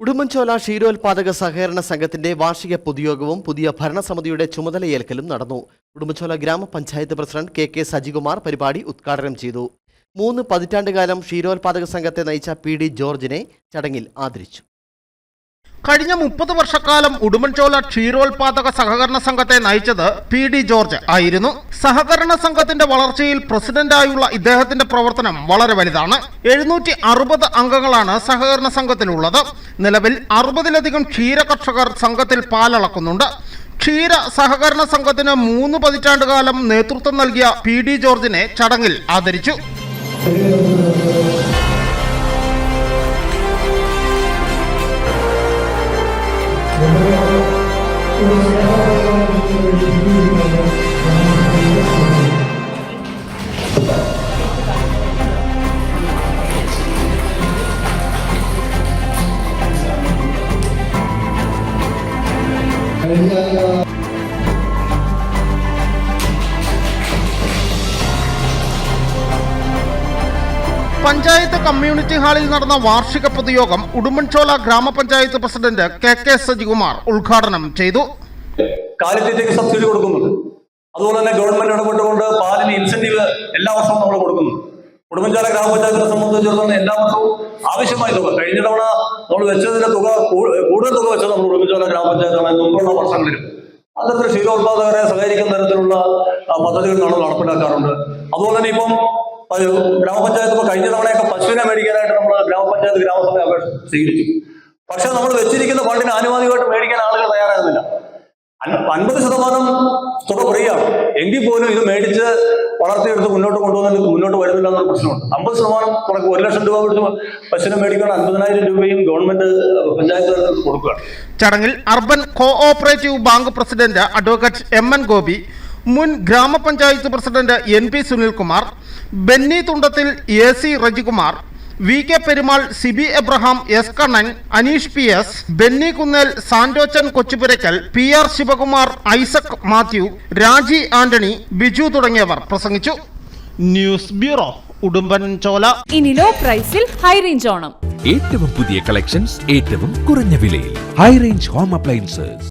ഉടുമ്പൻചോല ക്ഷീരോത്പാദക സഹകരണ സംഘത്തിന്റെ വാർഷിക പൊതുയോഗവും പുതിയ ഭരണസമിതിയുടെ ചുമതലയേൽക്കലും നടന്നു. ഉടുമ്പൻചോല ഗ്രാമപഞ്ചായത്ത് പ്രസിഡന്റ് കെ കെ സജികുമാർ പരിപാടി ഉദ്ഘാടനം ചെയ്തു. മൂന്ന് പതിറ്റാണ്ടുകാലം ക്ഷീരോത്പാദക സംഘത്തെ നയിച്ച പി ഡി ജോർജിനെ ചടങ്ങിൽ ആദരിച്ചു. കഴിഞ്ഞ മുപ്പത് വർഷക്കാലം ഉടുമ്പൻചോല ക്ഷീരോത്പാദക സഹകരണ സംഘത്തെ നയിച്ചത് പി ഡി ജോർജ് ആയിരുന്നു. സഹകരണ സംഘത്തിന്റെ വളർച്ചയിൽ പ്രസിഡന്റായുള്ള ഇദ്ദേഹത്തിന്റെ പ്രവർത്തനം വളരെ വലുതാണ്. എഴുന്നൂറ്റി അറുപത് അംഗങ്ങളാണ് സഹകരണ സംഘത്തിലുള്ളത്. നിലവിൽ അറുപതിലധികം ക്ഷീര കർഷകർ സംഘത്തിൽ പാലളക്കുന്നുണ്ട്. ക്ഷീര സഹകരണ സംഘത്തിന് മൂന്ന് പതിറ്റാണ്ടുകാലം നേതൃത്വം നൽകിയ പി ഡി ജോർജിനെ ചടങ്ങിൽ ആദരിച്ചു. Thank you. പഞ്ചായത്ത് കമ്മ്യൂണിറ്റി ഹാളിൽ നടന്ന വാർഷിക പൊതുയോഗം ഉടുമ്പൻചോല ഗ്രാമപഞ്ചായത്ത് പ്രസിഡന്റ് കെ കെ സജികുമാർ ഉദ്ഘാടനം ചെയ്തു. കാലിത്തീറ്റയ്ക്ക് സബ്സിഡി കൊടുക്കുന്നുണ്ട്. അതുപോലെ തന്നെ ഗവൺമെന്റ് ഇടപെട്ടുകൊണ്ട് പാലിന് ഇൻസെന്റീവ് എല്ലാ വർഷവും നമ്മൾ കൊടുക്കുന്നുണ്ട് ഉടുമ്പൻചോല ഗ്രാമപഞ്ചായത്തിനെ സംബന്ധിച്ചിടത്തോളം എല്ലാ വർഷവും ആവശ്യമായ തുക. കഴിഞ്ഞ തവണ നമ്മൾ വെച്ചതിന്റെ തുക കൂടുതൽ തുക വെച്ചത് നമ്മൾ ഉടുമ്പൻചോല ഗ്രാമപഞ്ചായത്താണ്. മുമ്പുള്ള വർഷങ്ങളിലും. അത്തരത്തിൽ ക്ഷീരോത്പാദകരെ സഹകരിക്കുന്ന തരത്തിലുള്ള പദ്ധതികൾ നമ്മൾ നടപ്പിലാക്കാറുണ്ട്. അതുപോലെ തന്നെ ഇപ്പം ഗ്രാമപഞ്ചായത്ത് കഴിഞ്ഞ തവണയൊക്കെ പശുവിനെ മേടിക്കാനായിട്ട് നമ്മൾ ഗ്രാമപഞ്ചായത്ത് ഗ്രാമസഭ അപേക്ഷ സ്വീകരിച്ചു. പക്ഷെ നമ്മൾ വെച്ചിരിക്കുന്ന ഫണ്ടിന് ആനുപാതികമായിട്ട് മേടിക്കാൻ ആളുകൾ തയ്യാറാകുന്നില്ല അൻ- അൻപത് ശതമാനം തുക ഫ്രീയാണ് എങ്കിൽ പോലും ഇത് മേടിച്ച് വളർത്തിയെടുത്ത് മുന്നോട്ട് കൊണ്ടുവന്നിട്ട് മുന്നോട്ട് വരുന്നില്ല എന്നൊരു പ്രശ്നമുണ്ട്. അമ്പത് ശതമാനം തുടക്കം ഒരു ലക്ഷം രൂപ കൊടുത്ത് പശുവിനെ മേടിക്കാൻ അൻപതിനായിരം രൂപയും ഗവൺമെന്റ് പഞ്ചായത്ത് കൊടുക്കുകയാണ്. ചടങ്ങിൽ urban cooperative bank president advocate M N Gopi മുൻ ഗ്രാമപഞ്ചായത്ത് president N P Sunilkumar Benny Thundathil A C Rejikumar V K Perumal Siby Abraham S Kannan Aneesh P S Benny Kunnel Santochan Kochupurackal P R Sivakumar Isaac Mathew Raji Antony Biju തുടങ്ങിയവർ പ്രസംഗിച്ചു. News bureau Udumbanchola ഇനി law പ്രൈസിൽ high range Onam. ഏറ്റവും പുതിയ collections ഏറ്റവും കുറഞ്ഞ വിലയിൽ. High range home appliances.